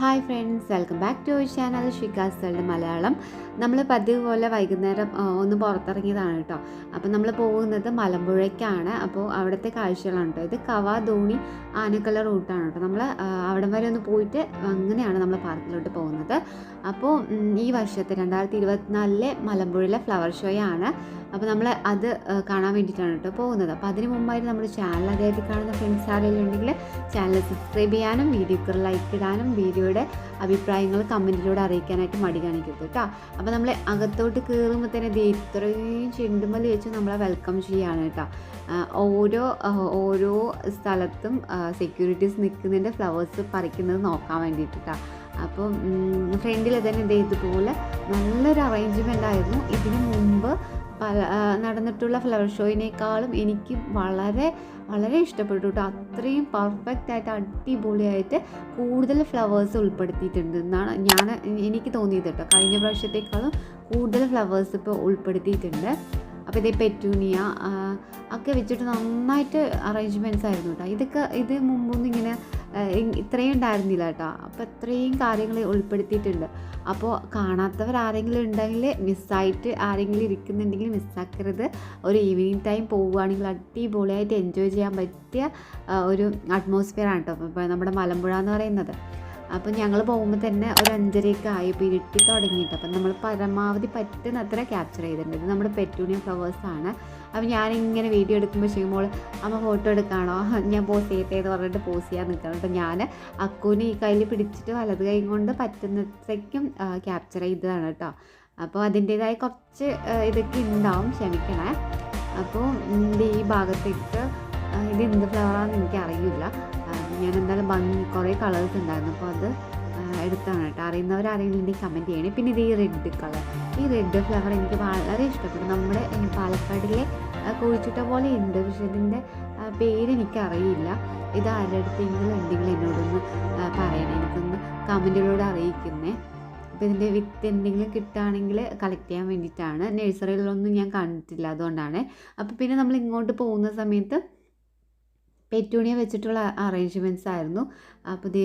Hi friends welcome back to channel ഷിക്കാസ്കളുടെ Malayalam നമ്മൾ പതിവ് പോലെ വൈകുന്നേരം ഒന്ന് പുറത്തിറങ്ങിയതാണ് കേട്ടോ. അപ്പോൾ നമ്മൾ പോകുന്നത് മലമ്പുഴയ്ക്കാണ്. അപ്പോൾ അവിടുത്തെ കാഴ്ചകളാണ് കേട്ടോ. ഇത് കവാ ധോണി ആനക്കല റൂട്ടാണ് കേട്ടോ. നമ്മൾ അവിടം വരെ ഒന്ന് പോയിട്ട് അങ്ങനെയാണ് നമ്മൾ പാർക്കിലോട്ട് പോകുന്നത്. അപ്പോൾ ഈ വർഷത്തെ രണ്ടായിരത്തി ഇരുപത്തിനാലിലെ മലമ്പുഴയിലെ ഫ്ലവർ ഷോ ആണ് അപ്പോൾ നമ്മൾ അത് കാണാൻ വേണ്ടിയിട്ടാണ് കേട്ടോ പോകുന്നത്. അപ്പോൾ അതിന് മുമ്പായിട്ട് നമ്മുടെ ചാനൽ അതായത് കാണുന്ന ഫ്രണ്ട്സ് ആരെങ്കിലും ഉണ്ടെങ്കിൽ ചാനൽ സബ്സ്ക്രൈബ് ചെയ്യാനും വീഡിയോക്ക് ലൈക്ക് ഇടാനും വീഡിയോയുടെ അഭിപ്രായങ്ങൾ കമന്റിലൂടെ അറിയിക്കാനായിട്ട് മടി കാണിക്കരുത് കേട്ടോ. അപ്പോൾ നമ്മൾ അകത്തോട്ട് കയറുമ്പോൾ തന്നെ ഇത്രയും ചെണ്ടുമല്ലി വെച്ച് നമ്മളെ വെൽക്കം ചെയ്യുകയാണ് കേട്ടോ. ഓരോ ഓരോ സ്ഥലത്തും സെക്യൂരിറ്റീസ് നിൽക്കുന്നതിന്റെ ഫ്ലവേഴ്സ് പറിക്കുന്നത് നോക്കാൻ വേണ്ടിയിട്ട് കേട്ടോ. അപ്പം ഫ്രണ്ടിൽ തന്നെ ദേ ഇതുപോലെ നല്ലൊരു അറേഞ്ച്മെന്റ് ആയിരുന്നു. ഇതിനു മുമ്പ് പല നടന്നിട്ടുള്ള ഫ്ലവർ ഷോയിനേക്കാളും എനിക്ക് വളരെ വളരെ ഇഷ്ടപ്പെട്ടു കേട്ടോ അത്രയും പെർഫെക്റ്റ് ആയിട്ട് അടിപൊളിയായിട്ട് കൂടുതൽ ഫ്ലവേഴ്സ് ഉൾപ്പെടുത്തിയിട്ടുണ്ട് എന്നാണ് ഞാൻ എനിക്ക് തോന്നിയത് കേട്ടോ കഴിഞ്ഞ പ്രാവശ്യത്തേക്കാളും കൂടുതൽ ഫ്ലവേഴ്സ് ഇപ്പോൾ ഉൾപ്പെടുത്തിയിട്ടുണ്ട്. അപ്പോൾ ഇതേ പെറ്റൂണിയ ഒക്കെ വെച്ചിട്ട് നന്നായിട്ട് അറേഞ്ച്മെന്റ്സ് ആയിരുന്നു കേട്ടോ ഇതൊക്കെ ഇത് മുമ്പൊന്നും ഇങ്ങനെ ഇത്രയും ഉണ്ടായിരുന്നില്ല കേട്ടോ. അപ്പോൾ ഇത്രയും കാര്യങ്ങൾ ഉൾപ്പെടുത്തിയിട്ടുണ്ട്. അപ്പോൾ കാണാത്തവർ ആരെങ്കിലും ഉണ്ടെങ്കിൽ മിസ്സായിട്ട് ആരെങ്കിലും ഇരിക്കുന്നുണ്ടെങ്കിൽ മിസ്സാക്കരുത് ഒരു ഈവനിങ് ടൈം പോവുകയാണെങ്കിൽ അടിപൊളിയായിട്ട് എൻജോയ് ചെയ്യാൻ പറ്റിയ ഒരു അറ്റ്മോസ്ഫിയർ ആണ് കേട്ടോ. ഇപ്പോൾ നമ്മുടെ മലമ്പുഴ എന്ന് പറയുന്നത്. അപ്പോൾ ഞങ്ങൾ പോകുമ്പോൾ തന്നെ ഒരു അഞ്ചരയൊക്കെ ആയി. ഇപ്പോൾ ഇരുട്ടി തുടങ്ങിയിട്ട്. അപ്പം നമ്മൾ പരമാവധി പറ്റുന്നത്ര ക്യാപ്ചർ ചെയ്തിട്ടുണ്ട്. ഇത് നമ്മുടെ പെറ്റൂണിയ ഫ്ലവേഴ്സാണ് അപ്പോൾ ഞാനിങ്ങനെ വീഡിയോ എടുക്കുമ്പോൾ ചെയ്യുമ്പോൾ അമ്മ ഫോട്ടോ എടുക്കാണോ? ഞാൻ പോസ് ചെയ്യട്ടെ എന്ന് പറഞ്ഞിട്ട് പോസ് ചെയ്യാൻ നിൽക്കണം കേട്ടോ ഞാൻ അക്കൂനെ ഈ കയ്യിൽ പിടിച്ചിട്ട് വലത് കൈ കൊണ്ട് പറ്റുന്നത്രയ്ക്കും ക്യാപ്ചർ ചെയ്തതാണ് കേട്ടോ. അപ്പോൾ അതിന്റേതായ കുറച്ച് ഇതൊക്കെ ഉണ്ടാവും ക്ഷമിക്കണേ. അപ്പോൾ ഈ ഭാഗത്തേക്ക് ഇത് എന്ത് ഫ്ലവറാണെന്ന് എനിക്കറിയില്ല. ഞാൻ എന്തായാലും ഭംഗി കുറേ കളേഴ്സ് ഉണ്ടായിരുന്നു. അപ്പോൾ അത് എടുത്താണ് കേട്ടോ. അറിയുന്നവർ ഉണ്ടെങ്കിൽ കമന്റ് ചെയ്യണേ. പിന്നെ ഇത് ഈ റെഡ് കളർ ഈ റെഡ് ഫ്ലവർ എനിക്ക് വളരെ ഇഷ്ടപ്പെട്ടു. നമ്മുടെ പാലക്കാടിലെ കോഴിച്ചുട്ട പോലെ ഉണ്ട്. പക്ഷെ ഇതിന്റെ പേരെനിക്കറിയില്ല ഇത് ആരുടെ അടുത്തെങ്കിലും ഉണ്ടെങ്കിൽ എന്നോടൊന്ന് പറയണം പറയണേ. എനിക്കൊന്ന് കമന്റിലൂടെ അറിയിക്കുന്നേ. അപ്പോൾ ഇതിന്റെ വിത്ത് എന്തെങ്കിലും കിട്ടുകയാണെങ്കിൽ കളക്ട് ചെയ്യാൻ വേണ്ടിയിട്ടാണ്. നഴ്സറിയിലൊന്നും ഞാൻ കണ്ടിട്ടില്ല അതുകൊണ്ടാണ്. അപ്പോൾ പിന്നെ നമ്മൾ ഇങ്ങോട്ട് പോകുന്ന സമയത്ത് പെറ്റൂണിയ വെച്ചിട്ടുള്ള അറേഞ്ച്മെന്റ്സ് ആയിരുന്നു. അപ്പോൾ ഇത്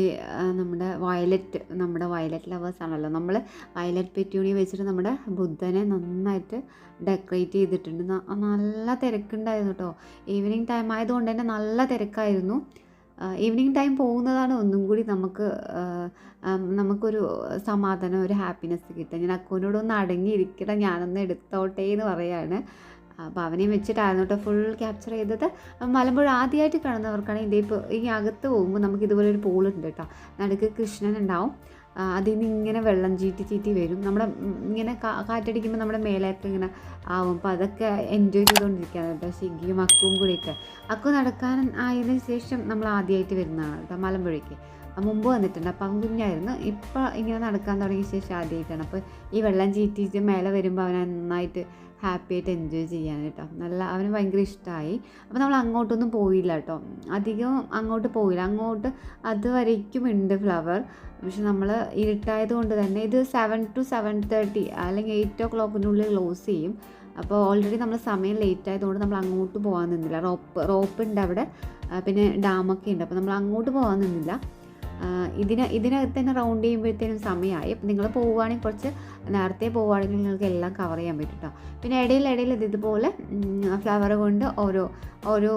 നമ്മുടെ വയലറ്റ് നമ്മുടെ വയലറ്റ് ലവേഴ്സ് ആണല്ലോ. നമ്മൾ വയലറ്റ് പെറ്റൂണിയ വെച്ചിട്ട് നമ്മുടെ ബുദ്ധനെ നന്നായിട്ട് ഡെക്കറേറ്റ് ചെയ്തിട്ടുണ്ട്. നല്ല തിരക്കുണ്ടായിരുന്നു കേട്ടോ ഈവനിങ് ടൈം ആയതുകൊണ്ട് തന്നെ നല്ല തിരക്കായിരുന്നു. ഈവനിങ് ടൈം പോകുന്നതാണ് ഒന്നും കൂടി നമുക്ക് നമുക്കൊരു സമാധാനം ഒരു ഹാപ്പിനെസ് കിട്ടുക. ഞാൻ അക്കോനോടൊന്ന് അടങ്ങിയിരിക്കണം ഞാനൊന്ന് എടുത്തോട്ടെ എന്ന് പറയാണ്. അപ്പോൾ അവനെയും വെച്ചിട്ടായിരുന്നു കേട്ടോ ഫുൾ ക്യാപ്ചർ ചെയ്തത്. മലമ്പുഴ ആദ്യമായിട്ട് കാണുന്നവർക്കാണെങ്കിൽ ഇതേ ഇപ്പോൾ ഈ അകത്ത് പോകുമ്പോൾ നമുക്ക് ഇതുപോലെ ഒരു പോളുണ്ട് കേട്ടോ നടുക്ക് കൃഷ്ണൻ ഉണ്ടാവും. അതിൽ നിന്ന് ഇങ്ങനെ വെള്ളം ചീറ്റി ചീറ്റി വരും. നമ്മുടെ ഇങ്ങനെ കാറ്റടിക്കുമ്പോൾ നമ്മുടെ മേലേക്ക് ഇങ്ങനെ ആവും. അപ്പോൾ അതൊക്കെ എൻജോയ് ചെയ്തുകൊണ്ടിരിക്കുകയാണ് കേട്ടോ ഷിഗിയും അക്കുവും കൂടിയൊക്കെ. അക്കു നടക്കാൻ ആയതിനു ശേഷം നമ്മൾ ആദ്യമായിട്ട് വരുന്നതാണ് കേട്ടോ മലമ്പുഴയ്ക്ക്. മുമ്പ് വന്നിട്ടുണ്ട്. അപ്പം അവൻ കുഞ്ഞായിരുന്നു ഇപ്പോൾ ഇങ്ങനെ നടക്കാൻ തുടങ്ങിയ ശേഷം ആദ്യമായിട്ടാണ് അപ്പോൾ ഈ വെള്ളം ചീറ്റിച്ച് മേലെ വരുമ്പോൾ അവൻ നന്നായിട്ട് ഹാപ്പി ആയിട്ട് എൻജോയ് ചെയ്യാൻ കേട്ടോ. നല്ല അവന് ഭയങ്കര ഇഷ്ടമായി അപ്പോൾ നമ്മൾ അങ്ങോട്ടൊന്നും പോയില്ല കേട്ടോ. അധികം അങ്ങോട്ട് പോയില്ല. അങ്ങോട്ട് അതുവരേക്കും ഉണ്ട് ഫ്ലവർ പക്ഷെ നമ്മൾ ഇരുട്ടായത് കൊണ്ട് തന്നെ ഇത് സെവൻ ടു സെവൻ തേർട്ടി അല്ലെങ്കിൽ എയ്റ്റ് ഓ ക്ലോക്കിനുള്ളിൽ ക്ലോസ് ചെയ്യും. അപ്പോൾ ഓൾറെഡി നമ്മൾ സമയം ലേറ്റ് ആയതുകൊണ്ട് നമ്മൾ അങ്ങോട്ട് പോകാൻ നിന്നില്ല. റോപ്പ് റോപ്പ് ഉണ്ട് അവിടെ പിന്നെ ഡാമൊക്കെ ഉണ്ട്. അപ്പോൾ നമ്മൾ അങ്ങോട്ട് പോകാൻ നിന്നില്ല. ഇതിന് ഇതിനകത്ത് തന്നെ റൗണ്ട് ചെയ്യുമ്പോഴത്തേനും സമയമായി. അപ്പം നിങ്ങൾ പോവുകയാണെങ്കിൽ കുറച്ച് നേരത്തെ പോവുകയാണെങ്കിൽ നിങ്ങൾക്ക് എല്ലാം കവർ ചെയ്യാൻ പറ്റും കേട്ടോ പിന്നെ ഇടയിൽ ഇടയിൽ ഇത് ഇതുപോലെ ഫ്ലവർ കൊണ്ട് ഓരോ ഓരോ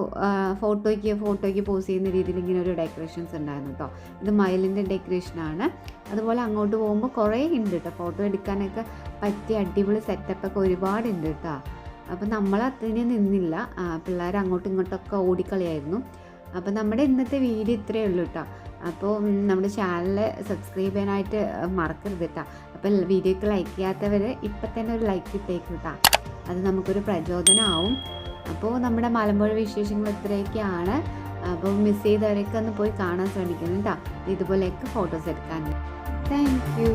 ഫോട്ടോയ്ക്ക് ഫോട്ടോയ്ക്ക് പോസ് ചെയ്യുന്ന രീതിയിൽ ഇങ്ങനെ ഒരു ഡെക്കറേഷൻസ് ഉണ്ടായിരുന്നു കേട്ടോ ഇത് മയിലിന്റെ ഡെക്കറേഷനാണ് അതുപോലെ അങ്ങോട്ട് പോകുമ്പോൾ കുറേ ഉണ്ട് കേട്ടോ ഫോട്ടോ എടുക്കാനൊക്കെ പറ്റിയ അടിപൊളി സെറ്റപ്പൊക്കെ ഒരുപാടുണ്ട് കേട്ടോ അപ്പം നമ്മൾ നിന്നില്ല. പിള്ളേർ അങ്ങോട്ടും ഇങ്ങോട്ടൊക്കെ ഓടിക്കളിയായിരുന്നു. അപ്പോൾ നമ്മുടെ ഇന്നത്തെ വീഡിയോ ഇത്രയേ ഉള്ളൂ കേട്ടോ അപ്പോൾ നമ്മുടെ ചാനൽ സബ്സ്ക്രൈബ് ചെയ്യാനായിട്ട് മറക്കരുത് കേട്ടോ അപ്പോൾ വീഡിയോക്ക് ലൈക്ക് ചെയ്യാത്തവർ ഇപ്പം തന്നെ ഒരു ലൈക്ക് ഇട്ടേക്കും കേട്ടോ അത് നമുക്കൊരു പ്രചോദനമാവും അപ്പോൾ നമ്മുടെ മലമ്പുഴ വിശേഷങ്ങൾ ഇത്രയൊക്കെയാണ്. അപ്പോൾ മിസ് ചെയ്തവരൊക്കെ ഒന്ന് പോയി കാണാൻ ശ്രമിക്കുന്നു കേട്ടോ ഇതുപോലെയൊക്കെ ഫോട്ടോസ് എടുക്കാൻ. Thank you